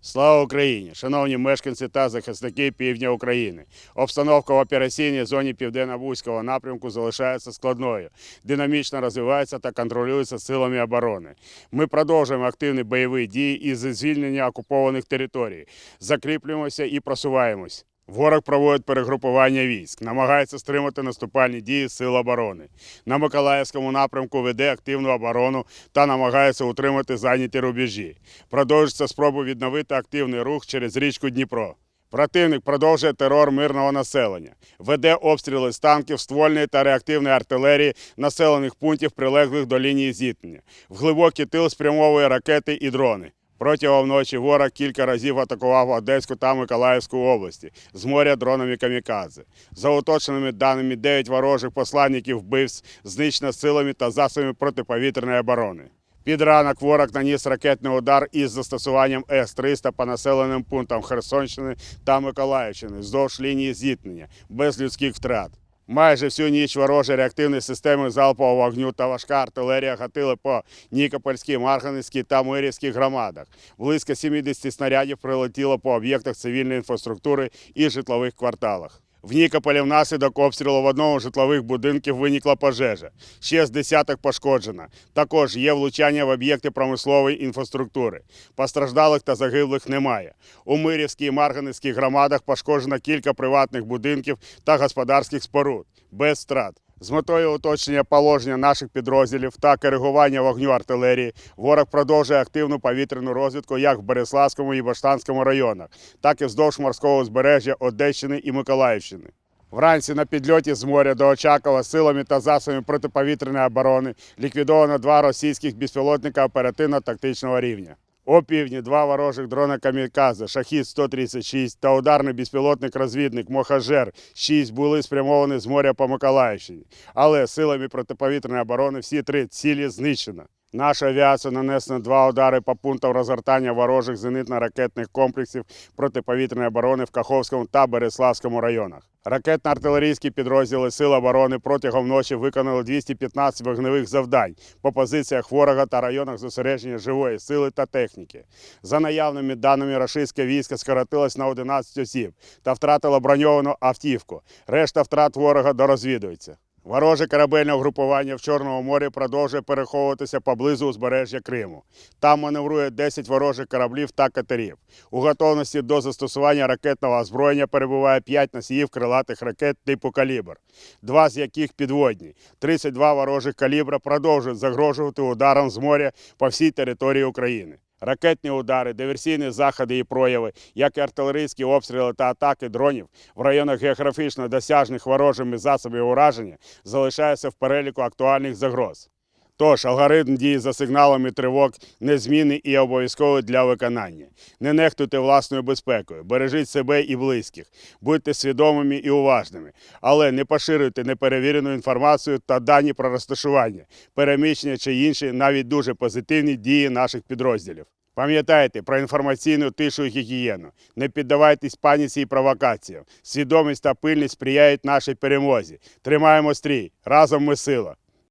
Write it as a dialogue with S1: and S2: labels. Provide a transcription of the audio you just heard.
S1: Слава Україні! Шановні мешканці та захисники півдня України. Обстановка в операційній зоні Південно-Бузького напрямку залишається складною, динамічно розвивається та контролюється силами оборони. Ми продовжуємо активні бойові дії із звільнення окупованих територій, закріплюємося і просуваємось. Ворог проводить перегрупування військ, намагається стримати наступальні дії сил оборони. На Миколаївському напрямку веде активну оборону та намагається утримати зайняті рубежі. Продовжується спроба відновити активний рух через річку Дніпро. Противник продовжує терор мирного населення, веде обстріли з танків, ствольної та реактивної артилерії населених пунктів, прилеглих до лінії зіткнення. В глибокий тил спрямовує ракети і дрони. Протягом ночі ворог кілька разів атакував Одеську та Миколаївську області з моря дронами камікадзе. За уточненими даними, 9 ворожих посланників вбивств знищено силами та засобами протиповітряної оборони. Під ранок ворог наніс ракетний удар із застосуванням С-300 по населеним пунктам Херсонщини та Миколаївщини вздовж лінії зіткнення без людських втрат. Майже всю ніч ворожі реактивні системи залпового вогню та важка артилерія гатили по Нікопольській, Марганецькій та Мирівській громадах. Близько 70 снарядів прилетіло по об'єктах цивільної інфраструктури і житлових кварталах. В Нікополі внаслідок обстрілу в одному житлових будинків виникла пожежа. Ще з десяток пошкоджено. Також є влучання в об'єкти промислової інфраструктури. Постраждалих та загиблих немає. У Мирівській і Марганецькій громадах пошкоджено кілька приватних будинків та господарських споруд без втрат. З метою уточнення положення наших підрозділів та коригування вогню артилерії ворог продовжує активну повітряну розвідку як в Береславському і Баштанському районах, так і вздовж морського узбережжя Одещини і Миколаївщини. Вранці на підльоті з моря до Очакова силами та засобами протиповітряної оборони ліквідовано два російських безпілотника оперативно-тактичного рівня. О півдні два ворожих дрона Камікадзе, Шахід-136 та ударний безпілотник-розвідник Мохажер-6 були спрямовані з моря по Миколаївщині. Але силами протиповітряної оборони всі три цілі знищено. Наша авіація нанесла два удари по пунктам розгортання ворожих зенитно-ракетних комплексів протиповітряної оборони в Каховському та Береславському районах. Ракетно-артилерійські підрозділи Сил оборони протягом ночі виконали 215 вогневих завдань по позиціях ворога та районах зосередження живої сили та техніки. За наявними даними, рашистське військо скоротилось на 11 осіб та втратило броньовану автівку. Решта втрат ворога дорозвідується. Вороже корабельне угрупування в Чорному морі продовжує переховуватися поблизу узбережжя Криму. Там маневрує 10 ворожих кораблів та катерів. У готовності до застосування ракетного озброєння перебуває 5 носіїв крилатих ракет типу «Калібр», два з яких підводні. 32 ворожих калібра продовжують загрожувати ударом з моря по всій території України. Ракетні удари, диверсійні заходи і прояви, як і артилерійські обстріли та атаки дронів в районах географічно досяжних ворожими засобів ураження залишаються в переліку актуальних загроз. Тож алгоритм дії за сигналами тривог незмінний і обов'язковий для виконання. Не нехтуйте власною безпекою, бережіть себе і близьких, будьте свідомими і уважними, але не поширюйте неперевірену інформацію та дані про розташування, переміщення чи інші навіть дуже позитивні дії наших підрозділів. Пам'ятайте про інформаційну тишу і гігієну. Не піддавайтесь паніці і провокаціям. Свідомість та пильність сприяють нашій перемозі. Тримаємо стрій. Разом ми сила.